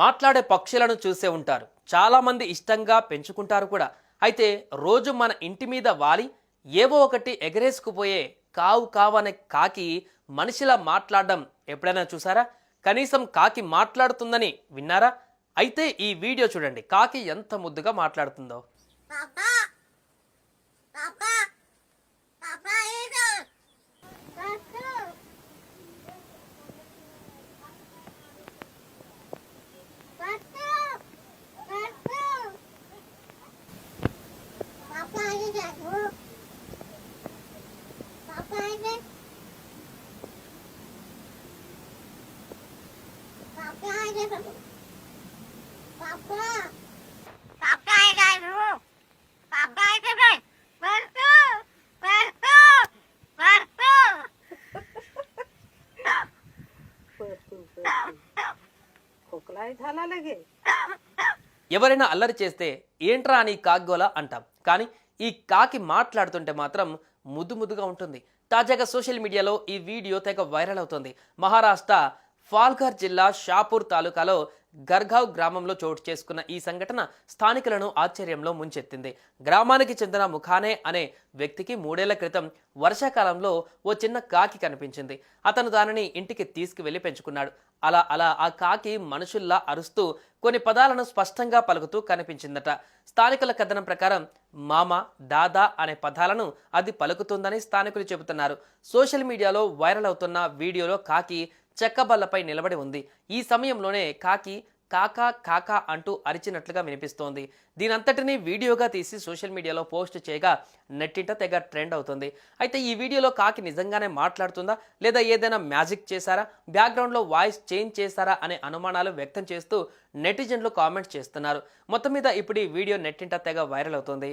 మాట్లాడే పక్షులను చూసే ఉంటారు. చాలా మంది ఇష్టంగా పెంచుకుంటారు కూడా. అయితే రోజు మన ఇంటి మీద వాలి ఏవో ఒకటి ఎగరేసుకుపోయే కావు కావనే కాకి మనిషిలా మాట్లాడడం ఎప్పుడైనా చూసారా? కనీసం కాకి మాట్లాడుతుందని విన్నారా? అయితే ఈ వీడియో చూడండి. కాకి ఎంత ముద్దుగా మాట్లాడుతుందో. Oh. ఎవరైనా అల్లరి చేస్తే ఏంట్రా అని కాగ్గోలా అంటాం. కానీ ఈ కాకి మాట్లాడుతుంటే మాత్రం ముద్దు ముద్దుగా ఉంటుంది. తాజాగా సోషల్ మీడియాలో ఈ వీడియో తెగ వైరల్ అవుతుంది. మహారాష్ట్ర ఫాల్ఘర్ జిల్లా షాపూర్ తాలూకాలో గర్గావ్ గ్రామంలో చోటు చేసుకున్న ఈ సంఘటన స్థానికులను ఆశ్చర్యంలో ముంచెత్తింది. గ్రామానికి చెందిన ముఖానే అనే వ్యక్తికి మూడేళ్ళ క్రితం వర్షాకాలంలో ఓ చిన్న కాకి కనిపించింది. అతను దానిని ఇంటికి తీసుకువెళ్ళి పెంచుకున్నాడు. అలా అలా ఆ కాకి మనుషుల్లా అరుస్తూ కొన్ని పదాలను స్పష్టంగా పలుకుతూ కనిపించిందట. స్థానికుల కథనం ప్రకారం మామ దాదా అనే పదాలను అది పలుకుతుందని స్థానికులు చెబుతున్నారు. సోషల్ మీడియాలో వైరల్ అవుతున్న వీడియోలో కాకి చెక్కబల్లపై నిలబడి ఉంది. ఈ సమయంలోనే కాకి కాకా కాకా అంటూ అరిచినట్లుగా వినిపిస్తోంది. దీనంతటిని వీడియోగా తీసి సోషల్ మీడియాలో పోస్ట్ చేయగా నెట్టింట తెగ ట్రెండ్ అవుతుంది. అయితే ఈ వీడియోలో కాకి నిజంగానే మాట్లాడుతుందా? లేదా ఏదైనా మ్యాజిక్ చేశారా? బ్యాక్గ్రౌండ్లో వాయిస్ చేంజ్ చేశారా? అనే అనుమానాలు వ్యక్తం చేస్తూ నెటిజన్లు కామెంట్స్ చేస్తున్నారు. మొత్తం మీద ఇప్పుడు ఈ వీడియో నెట్టింట తెగ వైరల్ అవుతుంది.